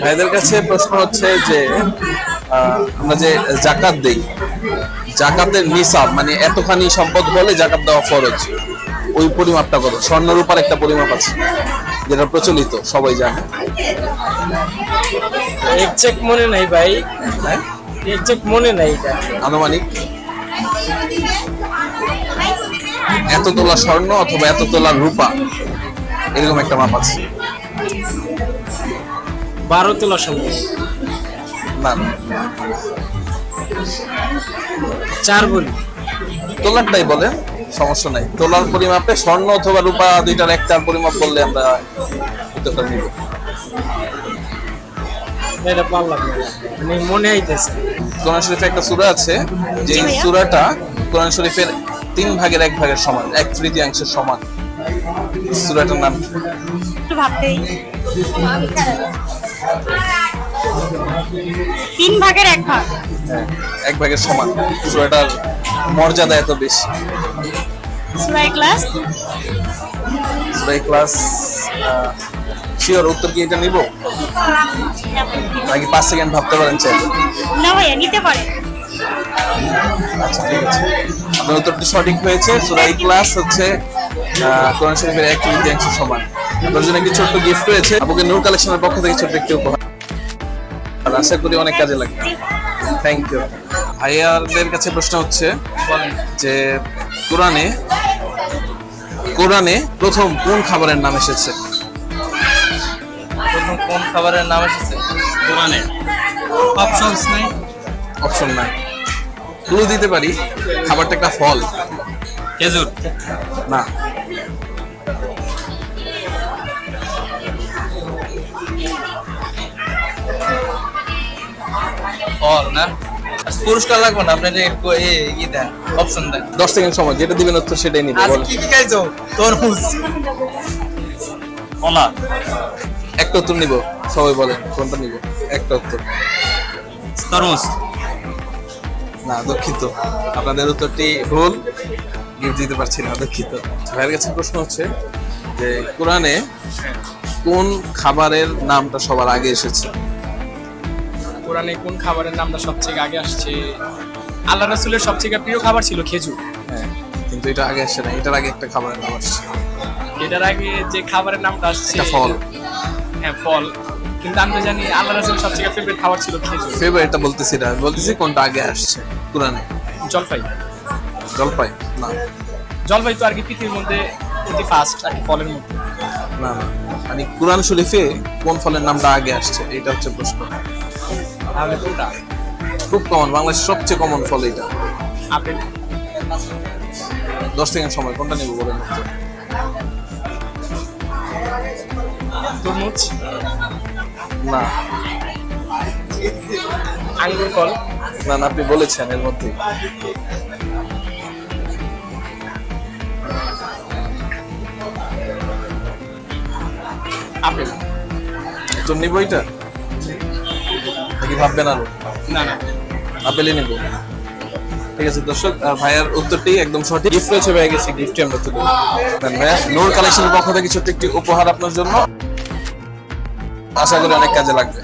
ভাইদের কাছে প্রশ্ন হচ্ছে যে আমরা যে জাকাত দেই জাকাতের নিসাব মানে এতখানি সম্পদ হলে জাকাত দেওয়া ফরজ ওই পরিমাপটা কত? স্বর্ণের উপর একটা পরিমাপ আছে যেটা প্রচলিত সবাই জানে। এক্সাক্ট মনে নাই ভাই। হ্যাঁ? এক্সাক্ট মনে নাই এটা। আনুমানিক? এত তোলা স্বর্ণ অথবা এত তোলা রূপা এরকম একটা মাপ আছে। বারো তোলা সম্ভব। চার বলি তোলারটাই বলে সমস্যা নাই। তোলার পরিমাপে স্বর্ণ অথবা রূপা দুইটার একটার পরিমাপ বললে আমরা উত্তরটা নিব। এটা পারলাম মানে মনে আইতেছে। কোরআন শরীফে একটা সূরা আছে যে এই সূরাটা কোরআন শরীফের তিন ভাগের এক ভাগের সমান এক তৃতীয়াংশের সমান। সূরাটার নাম একটু ভাবতেই। তিন ভাগের এক ভাগ। এক ভাগের সমান। সূরাটার মর্যাদা এত বেশি। সুরাই ক্লাস? ক্লাস শিওর উত্তর কি এটা নিব? নাকি পাঁচ সেকেন্ড ভাবতে পারেন চাই না ভাইয়া নিতে আচ্ছা ঠিক আছে। আপনার উত্তরটি সঠিক হয়েছে। সুরাই ক্লাস হচ্ছে কোরআন শরীফের এক তৃতীয়াংশ সমান। আপনার জন্য একটি ছোট্ট গিফট রয়েছে। আপনাকে নূর কালেকশনের পক্ষ থেকে ছোট্ট একটি উপহার। আর আশা করি অনেক কাজে লাগবে। থ্যাংক ইউ ভাইয়াদের কাছে প্রশ্ন হচ্ছে যে কোরআনে কোরআনে প্রথম কোন খাবারের নাম এসেছে? প্রথম কোন খাবারের নাম এসেছে? কোরআনে। অপশনস নাই। অপশন নাই। ক্লু দিতে পারি খাবারটা একটা ফল। খেজুর। না। ফল না? পুরস্কার লাগবে না? আপনি যে এ ই দেন অপশন দেন। দশ সেকেন্ড সময় যেটা দিবেন উত্তর সেটাই নিবে আজ বলেন। কি কি খাইছো? তরমুজ। কলা একটা উত্তর নিব সবাই বলেন কোনটা নিব? একটা উত্তর। তরমুজ। না দুঃখিত। আপনাদের উত্তরটি ভুল। গিফট দিতে পারছি না দুঃখিত। ভাইয়ের কাছে প্রশ্ন হচ্ছে যে কোরআনে কোন খাবারের নামটা সবার আগে এসেছে? কোরআনে কোন খাবারের নামটা সবচেয়ে আগে আসছে? আল্লাহ রাসুলের সবচেয়ে প্রিয় খাবার ছিল খেজুর। হ্যাঁ কিন্তু এটা আগে আসছে না এটার আগে একটা খাবারের নাম আসছে। এটার আগে যে খাবারের নামটা আসছে ফল। হ্যাঁ ফল। কিন্তু আমি তো জানি আল্লাহ রাসুলের সবচেয়ে ফেভারিট খাবার ছিল খেজুর। ফেভারিটটা বলতেছি না। বলতেছি কোনটা আগে আসছে কোরআনে। জলপাই। জলপাই? না। জলপাই তো আর কি পৃথিবীর মধ্যে অতি ফাস্ট আর কি ফলের মধ্যে। না না। মানে কোরআন শরীফে কোন ফলের নামটা আগে আসছে এটা হচ্ছে প্রশ্ন। তাহলে কোনটা? খুব কমন বাংলাদেশের সবচেয়ে কমন ফল এটা আপেল। দশ সেকেন্ড সময় কোনটা নিব বলেন? তরমুজ। না। আঙ্গুর ফল। না না আপনি বলেছেন এর মধ্যে। আপেল। তো নিব এটা নাকি ভাববেন আরও? না না। আপেলই নিব ঠিক আছে দর্শক ভাইয়ার উত্তরটি একদম সঠিক। গিফট রয়েছে ভাইয়া গেছে গিফটটি আমরা তুলে ভাইয়া নোর কালেকশনের পক্ষ থেকে ছোট্ট একটি উপহার আপনার জন্য। আশা করি অনেক কাজে লাগবে।